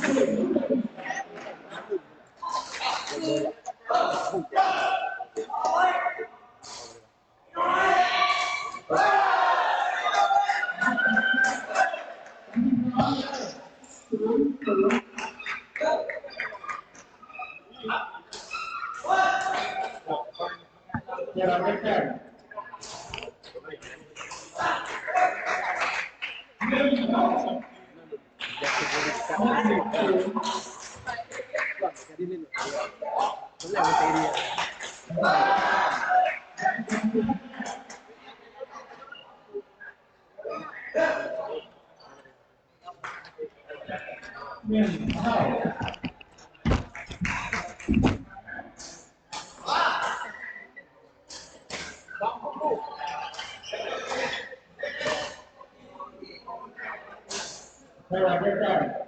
Gracias. สา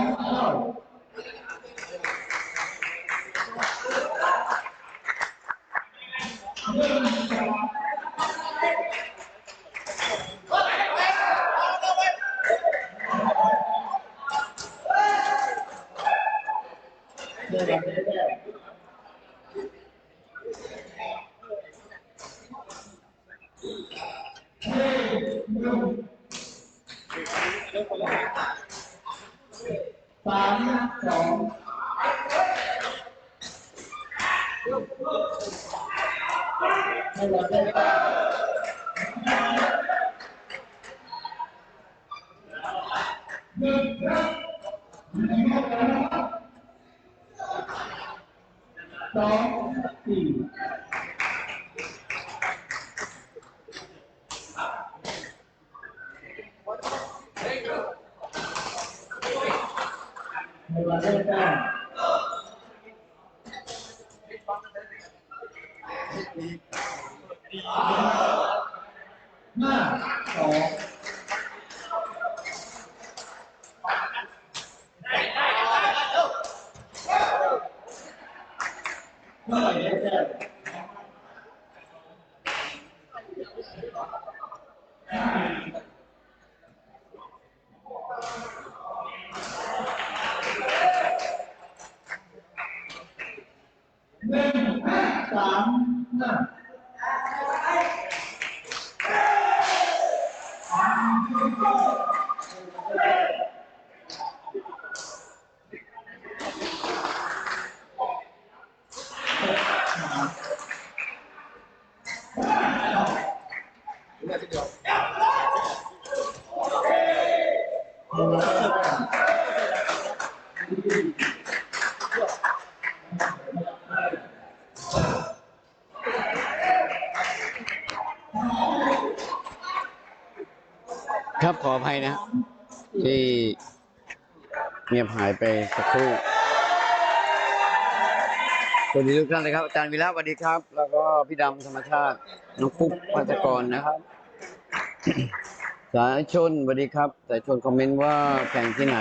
สองให้เราได้แต้มสองสี่ ให้เราได้แต้มห้าสอง เท่าไหร่ได้แต้มหนึ่งห้าสามห้า ครับขออภัยนะ ที่เงียบหายไปสักครู่สวัสดีทุกท่านเลยครับอาจารย์วิระสวัสดีครับ แล้วก็พี่ดำธรรมชาติน้องปุ๊กพัชกรนะครับ สายชนสวัสดีครับ สายชนคอมเมนต์ว่าแข่งที่ไหน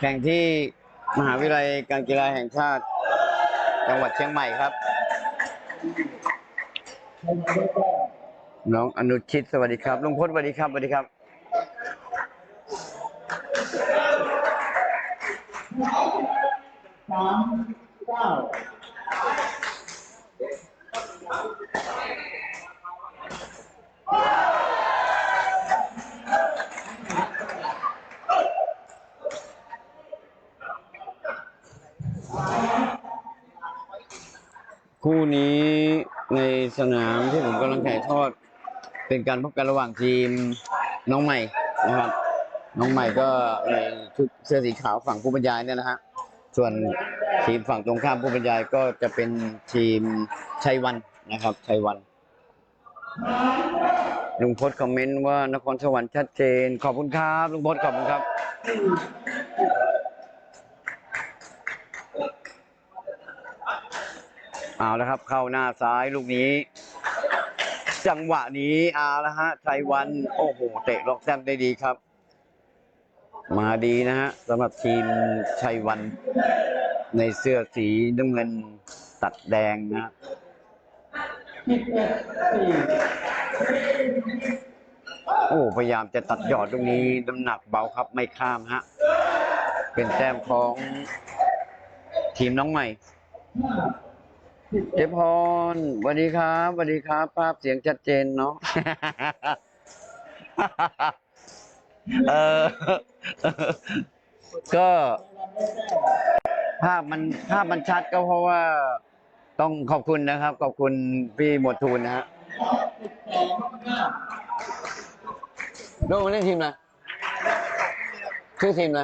แข่งที่มหาวิทยาลัยการกีฬาแห่งชาติ จังหวัดเชียงใหม่ครับ น้องอนุชิตสวัสดีครับลุงพจน์สวัสดีครับสวัสดีครับ สามเก้าคู่นี้ในสนามที่ผมกำลังถ่ายทอด เป็นการพบกันระหว่างทีมน้องใหม่นะครับ น้องใหม่ก็ในชุดเสื้อสีขาวฝั่งผู้บรรยายเนี่ยนะฮะ ส่วนทีมฝั่งตรงข้ามผู้บรรยายก็จะเป็นทีมชัยวันนะครับชัยวันลุงพจน์คอมเมนต์ว่านครสวรรค์ชัดเจน ขอบคุณครับลุงพจน์ขอบคุณครับ เอาแล้วครับ เข้าหน้าซ้ายลูกนี้ จังหวะนี้เอาแล้วฮะชัยวัน โอ้โห เตะล็อกแซมได้ดีครับ มาดีนะฮะสำหรับทีมชัยวันในเสื้อสีน้ำเงินตัดแดงนะฮะโอ้พยายามจะตัดยอดตรงนี้น้ำหนักเบาครับไม่ข้ามฮะ เป็นแต้มของทีมน้องใหม่เจพรสวัสดีครับสวัสดีครับ ภาพเสียงชัดเจนเนาะเออ ก็ภาพมันภาพมันชัดก็เพราะว่าต้องขอบคุณนะครับ ขอบคุณพี่หมวดทูลนะฮะสิบสองห้าโดมาเล่นทีมอะไรชื่อทีมอะไร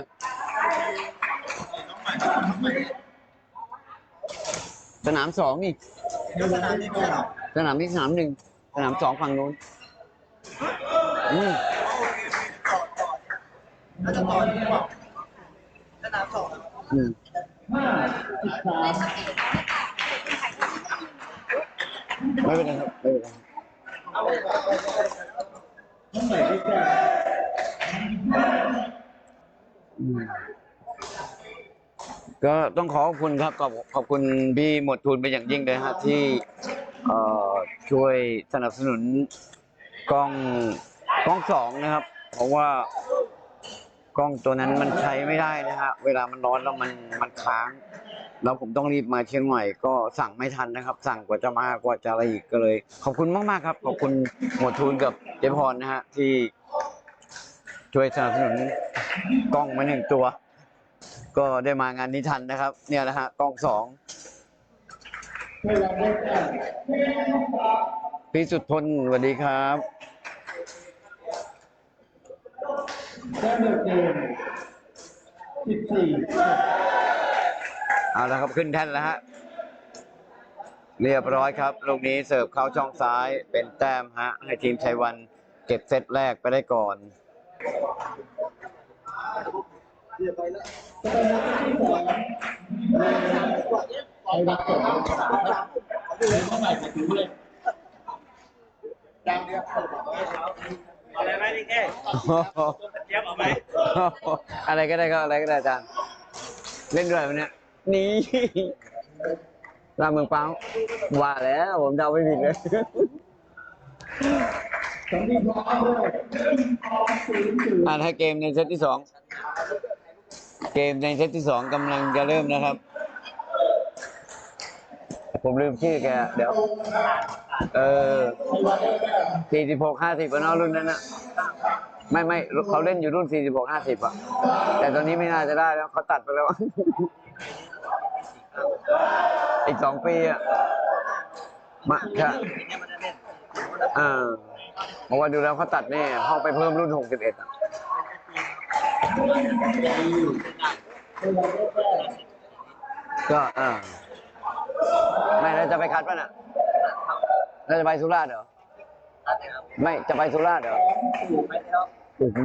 สนามสองนี่เวลาที่แก้วสนามที่สนามหนึ่งสนามสองฝั่งนู้นอืมาจะตอนนี้บอกอืมห้าสิบสามไม่เป็นไรครับไม่เป็นไรน้งใหม่ได้แก่อืมก็ต้องขอขอบคุณครับขอบขอบคุณพี่หมวดทูลเป็นอย่างยิ่งเลยฮะที่เอ่อช่วยสนับสนุนกล้องกล้องสองนะครับ เพราะว่า กล้องตัวนั้นมันใช้ไม่ได้นะฮะ เวลามันร้อนแล้วมันมันค้าง แล้วผมต้องรีบมาเชียงใหม่ก็สั่งไม่ทันนะครับ สั่งกว่าจะมากว่าจะอะไรอีกก็เลย ขอบคุณมากๆครับ ขอบคุณหมวดทูลกับเจพรนะฮะที่ช่วยสนับสนุนกล้องมาหนึ่งตัว ก็ได้มางานนี้ทันนะครับ เนี่ยนะฮะกล้องสองพี่สุดทนสวัสดีครับ แก้วเดือดเกมสิบสี่เอาละครับขึ้นแท่นแล้วฮะ เรียบร้อยครับ ลูกนี้เสิร์ฟเข้าช่องซ้ายเป็นแต้มฮะ ให้ทีมชัยวันเก็บเซตแรกไปได้ก่อนจะไปนัดที่สองไปรับก่อนน้องให ม่ไปถึงเลยดังเดียวเอาอะไรไหมนี่แค่เจี๊ยบเอาไหมอะไรก็ได้ก็อะไรก็ได้อาจารย์ เล่นด้วยวันเนี้ยนี่รามเมืองเป้าว่าแล้ว ผมเดาไม่ผิดเลยอ่าถ้าเกมในเซตที่สองเกมในเซตที่สองกำลังจะเริ่มนะครับ ผมลืมชื่อแก เดี๋ยว เออไทยวันได้แก้วสี่สิบหกห้าสิบเนาะรุ่นนั้นนะ ไม่ไม่เขาเล่นอยู่รุ่นสี่สิบหกห้าสิบอะแต่ตอนนี้ไม่น่าจะได้แล้วเขาตัดไปแล้ว อีกสองปีอะมาค่ะอ่าเพราว่าดูแล้วเขาตัดแน่เข้าไปเพิ่มรุ่นหกสิบเอ็ดอะก็อ่าไม่แล้วจะไปคัดป่ะน่ะแล้วจะไปสุราษฎร์เหรอ ไม่จะไปสุราษฎร์เหรอโอ้โห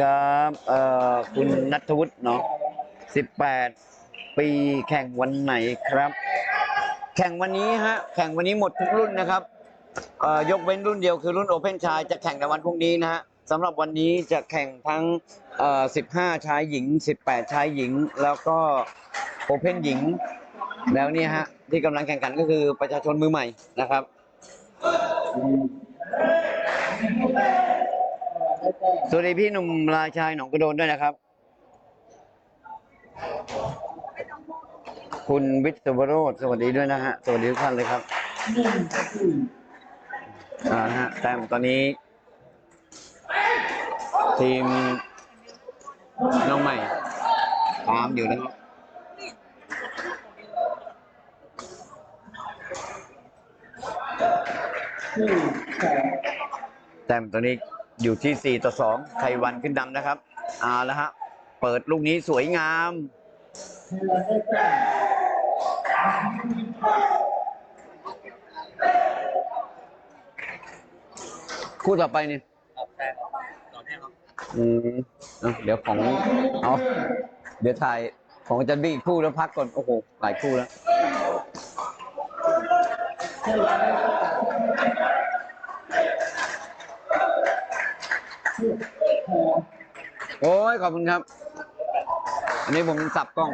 ครับเอ่อคุณนัทวุฒิเนาะสิบแปดปีแข่งวันไหนครับ แข่งวันนี้ฮะ แข่งวันนี้หมดทุกรุ่นนะครับเอ่อยกเว้นรุ่นเดียวคือรุ่นโอเพนชายจะแข่งในวันพรุ่งนี้นะฮะ สำหรับวันนี้จะแข่งทั้ง 15 ชายหญิง 18 ชายหญิง แล้วก็โอเพนหญิง แล้วเนี่ยฮะ ที่กำลังแข่งขันก็คือประชาชนมือใหม่นะครับ สวัสดีพี่หนุ่มราชายหนองกระโดนด้วยนะครับ คุณวิศวโรธสวัสดีด้วยนะฮะ สวัสดีทุกท่านเลยครับอ่าฮะแต้มตอนนี้ ทีมน้องใหม่ ตามอยู่นะครับสี่สองแต้มตอนนี้อยู่ที่ 4 ต่อ 2 ไทยวันขึ้นนำนะครับเอาละฮะ เปิดลูกนี้สวยงามไทยวันได้แก้วคู่ต่อไปนี่ อืมเอาเดี๋ยวของเอาเดี๋ยวถ่ายของอาจารย์บิ๊กอีกคู่แล้วพักก่อน โอ้โห หลายคู่แล้ว โอ้ย ขอบคุณครับ อันนี้ผมสับกล้อง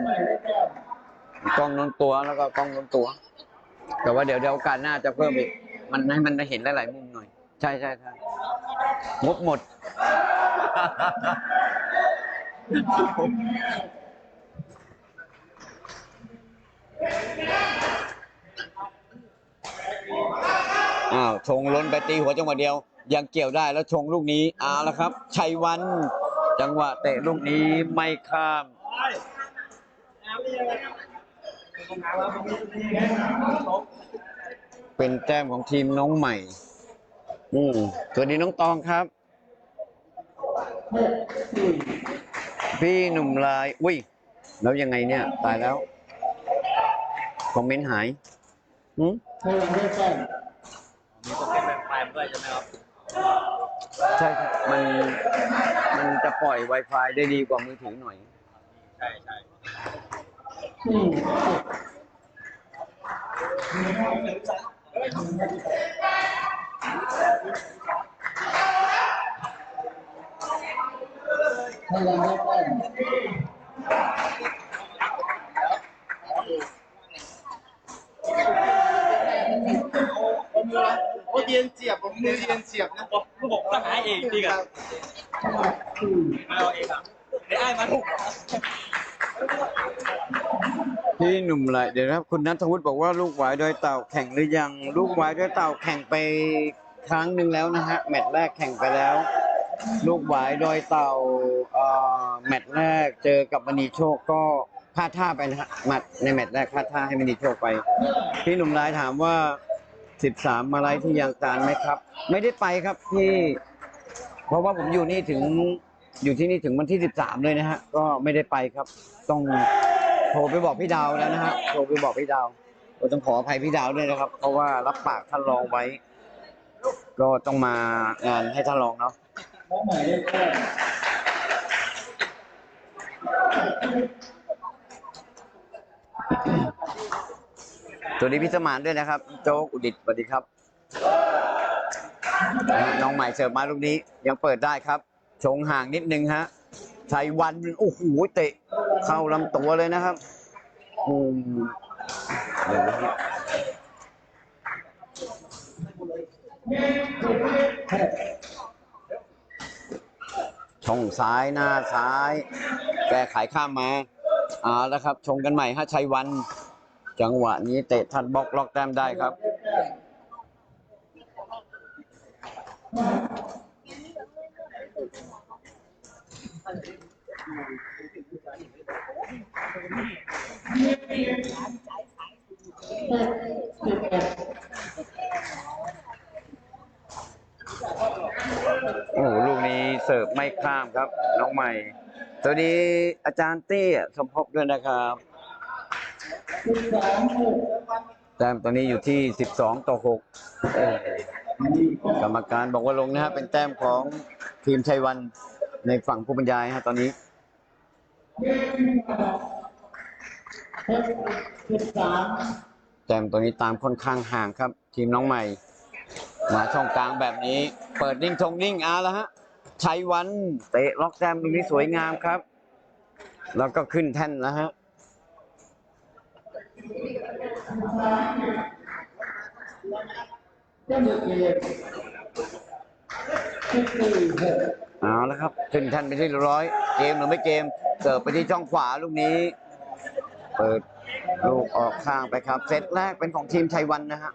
กล้องน้นตัวแล้วก็กล้องน้นตัว แต่ว่าเดี๋ยวเดี๋ยวโอกาสหน้าจะเพิ่มอีก มันให้มันได้เห็นหลายๆมุมหน่อย ใช่ใช่ใช่งบหมด อ้าวชงล้นไปตีหัวจังหวะเดียว ยังเกี่ยวได้แล้วชงลูกนี้เอาละครับ ชัยวัน จังหวะเตะลูกนี้ไม่ข้าม เป็นแต้มของทีมน้องใหม่ อืมสวัสดีน้องตองครับ พี่หนุ่มลาย อุ้ย แล้วยังไงเนี่ย ตายแล้ว คอมเมนต์หายอืมไทยวันได้แต้มมีโปรแกรมแบบไฟล์ด้วยใช่ไหมครับ ใช่ครับมัน มันจะปล่อย Wi-Fi ได้ดีกว่ามือถือหน่อย ใช่ใช่สี่เจ็ ดไทยวันได้แต้มโอ้เย็นเจียบผมมือเย็นเจียบนะบอกลูกบอกก็หาเองดีกันจังหวัดสี่มาเอาเองอะได้ไอ้มาถูกพี่หนุ่มลายเดี๋ยวนะครับคุณนัทวุฒิบอกว่าลูกหวายดอยเต่าแข่งหรือยัง ลูกหวายดอยเต่าแข่งไปครั้งหนึ่งแล้วนะฮะแมตช์แรกแข่งไปแล้ว ลูกหวายดอยเต่าแมตช์แรกเจอกับมณีโชคก็พลาดท่าไปนะฮะแมตช์ในแมตช์แรกพลาดท่าให้มณีโชคไป พี่หนุ่มลายถามว่า 13 มาไลฟ์ที่ยางตาลไหมครับ ไม่ได้ไปครับพี่ เพราะว่าผมอยู่นี่ถึงอยู่ที่นี่ถึงวันที่ 13 เลยนะฮะ ก็ไม่ได้ไปครับ ต้องโทรไปบอกพี่ดาวแล้วนะฮะโทรไปบอกพี่ดาวก็ต้องขออภัยพี่ดาวด้วยนะครับ เพราะว่ารับปากท่านรองไว้ ก็ต้องมางานให้ท่านรองเนาะ น้องใหม่ได้แต้มสวัสดีพี่สมานด้วยนะครับ โจ๊กอุดิตสวัสดีครับ น้องใหม่เสิร์ฟมาลูกนี้ยังเปิดได้ครับ ชงห่างนิดนึงฮะชัยวันโอ้โหเตะเข้าลำตัวเลยนะครับอืมเดี๋ยวนะฮะ ช่องซ้ายหน้าซ้าย แก้ไขข้ามมาเอาแล้วครับชงกันใหม่ฮะชัยวัน จังหวะนี้เตะทัดบล็อกล็อกแต้มได้ครับสิบเอ็ด โอ้โหลูกนี้ เสิร์ฟไม่ข้ามครับ น้องใหม่สวัสดีอาจารย์เต้สมภพด้วยนะครับแต้มตอนนี้อยู่ที่ 12 ต่อ6โอ้โหกรรมการบอกว่าลงนะฮะเป็นแต้มของทีมชัยวันในฝั่งผู้บรรยายฮะตอนนี้แต้มตัวนี้ตามค่อนข้างห่างครับ ทีมน้องใหม่ มาช่องกลางแบบนี้ เปิดนิ่งทงนิ่งเอาแล้วฮะ ชัยวันเตะล็อกแต้มตรงนี้สวยงามครับ แล้วก็ขึ้นแท่นแล้วฮะเอาแล้วครับขึ้นแท่นไปที่ร้อย เกมหรือไม่เกมเสิร์ฟไปที่ช่องขวาลูกนี้ เปิดลูกออกข้างไปครับ เซตแรกเป็นของทีมชัยวันนะฮะ